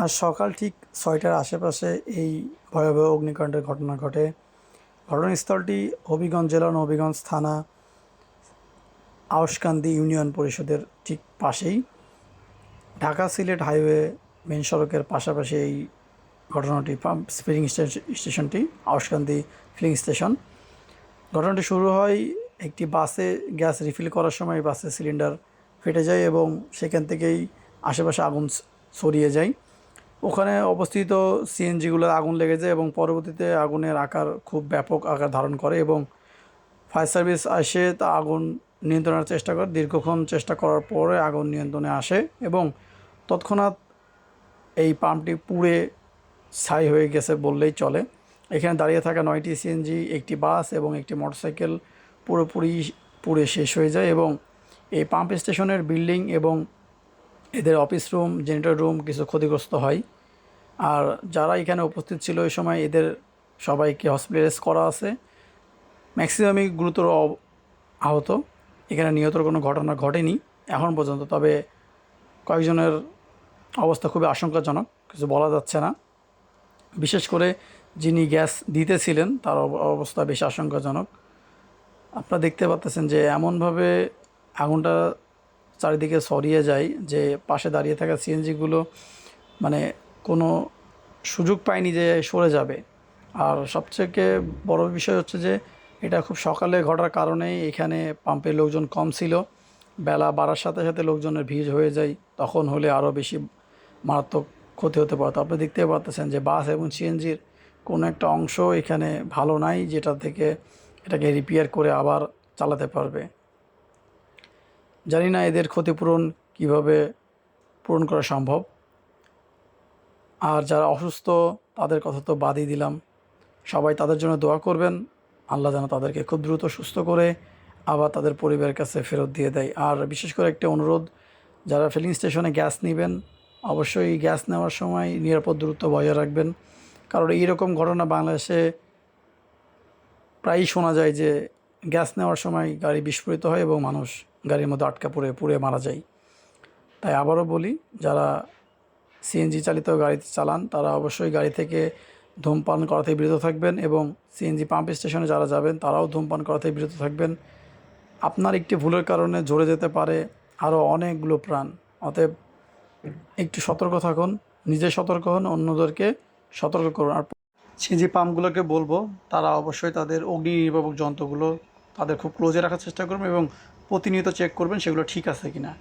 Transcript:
আজ সকাল ঠিক ছয়টার আশেপাশে এই ভয়াবহ অগ্নিকাণ্ডের ঘটনা ঘটে। ঘটনাস্থলটি হবিগঞ্জ জেলার নবীগঞ্জ থানা আউসকান্দি ইউনিয়ন পরিষদের ঠিক পাশেই। ঢাকা সিলেট হাইওয়ে মেন সড়কের পাশাপাশি এই ঘটনাটি পাম্প ফিলিং স্টেশনটি আউসকান্দি ফিলিং স্টেশন। ঘটনাটি শুরু হয় একটি বাসে গ্যাস রিফিল করার সময় বাসের সিলিন্ডার ফেটে যায় এবং সেখান থেকেই আশেপাশে আগুন ছড়িয়ে যায়। ওখানে অবস্থিত সিএনজিগুলো আগুন লেগে যায় এবং পরবর্তীতে আগুনের আকার খুব ব্যাপক আকার ধারণ করে এবং ফায়ার সার্ভিস আসে তা আগুন নিয়ন্ত্রণের চেষ্টা করে, দীর্ঘক্ষণ চেষ্টা করার পরে আগুন নিয়ন্ত্রণে আসে এবং তৎক্ষণাৎ এই পাম্পটি পুড়ে ছাই হয়ে গেছে বললেই চলে। এখানে দাঁড়িয়ে থাকা নয়টি সিএনজি, একটি বাস এবং একটি মোটরসাইকেল পুরোপুরি পুড়ে শেষ হয়ে যায় এবং এই পাম্প স্টেশনের বিল্ডিং এবং এদের অফিস রুম, জেনারেটর রুম কিছু ক্ষতিগ্রস্ত হয়। আর যারা এখানে উপস্থিত ছিল ওই সময় এদের সবাইকে হসপিটালাইজ করা আছে। ম্যাক্সিমামই গুরুতর আহত। এখানে নিহতর কোনো ঘটনা ঘটেনি এখন পর্যন্ত, তবে কয়েকজনের অবস্থা খুবই আশঙ্কাজনক, কিছু বলা যাচ্ছে না। বিশেষ করে যিনি গ্যাস দিতেছিলেন, তার অবস্থা বেশি আশঙ্কাজনক। আপনারা দেখতে পাচ্ছেন যে এমনভাবে আগুনটা চারিদিকে সরিয়ে যায় যে পাশে দাঁড়িয়ে থাকা সিএনজিগুলো মানে কোনো সুযোগ পায়নি যে সরে যাবে। আর সবথেকে বড় বিষয় হচ্ছে যে, এটা খুব সকালে ঘটার কারণেই এখানে পাম্পের লোকজন কম ছিল। বেলা বাড়ার সাথে সাথে লোকজনের ভিড় হয়ে যায়, তখন হলে আরও বেশি মারাত্মক ক্ষতি হতে পারতো। আপনি দেখতে পারতেছেন যে বাস এবং সিএনজির কোনো একটা অংশ এখানে ভালো নাই, যেটা থেকে এটাকে রিপেয়ার করে আবার চালাতে পারবে। জানি না এদের ক্ষতিপূরণ কীভাবে পূরণ করা সম্ভব। আর যারা অসুস্থ, তাদের কথা তো বাদই দিলাম। সবাই তাদের জন্য দোয়া করবেন। আল্লাহ যেন তাদেরকে খুব দ্রুত সুস্থ করে আবার তাদের পরিবারের কাছে ফেরত দিয়ে দেয়। আর বিশেষ করে একটা অনুরোধ, যারা ফিলিং স্টেশনে গ্যাস নেবেন, অবশ্যই গ্যাস নেওয়ার সময় নিরাপদ দূরত্ব বজায় রাখবেন। কারণ এইরকম ঘটনা বাংলাদেশে প্রায়ই শোনা যায় যে গ্যাস নেওয়ার সময় গাড়ি বিস্ফোরিত হয় এবং মানুষ গাড়ির মধ্যে আটকা পড়ে, পুড়ে মারা যায়। তাই আবারও বলি, যারা সিএনজি চালিত গাড়ি চালান, তারা অবশ্যই গাড়ি থেকে ধূমপান করা থেকে বিরত থাকবেন এবং সিএনজি পাম্প স্টেশনে যারা যাবেন, তারাও ধূমপান করা থেকে বিরত থাকবেন। আপনার একটি ভুলের কারণে ঝরে যেতে পারে আরও অনেকগুলো প্রাণ। অতএব একটু সতর্ক থাকুন, নিজে সতর্ক হন, অন্যদেরকে সতর্ক করুন। আর সিএনজি পাম্পগুলোকে বলব, তারা অবশ্যই তাদের অগ্নি নির্বাপক যন্ত্রগুলো তাদের খুব ক্লোজে রাখার চেষ্টা করবেন এবং প্রতিনিয়ত চেক করবেন সেগুলো ঠিক আছে কিনা।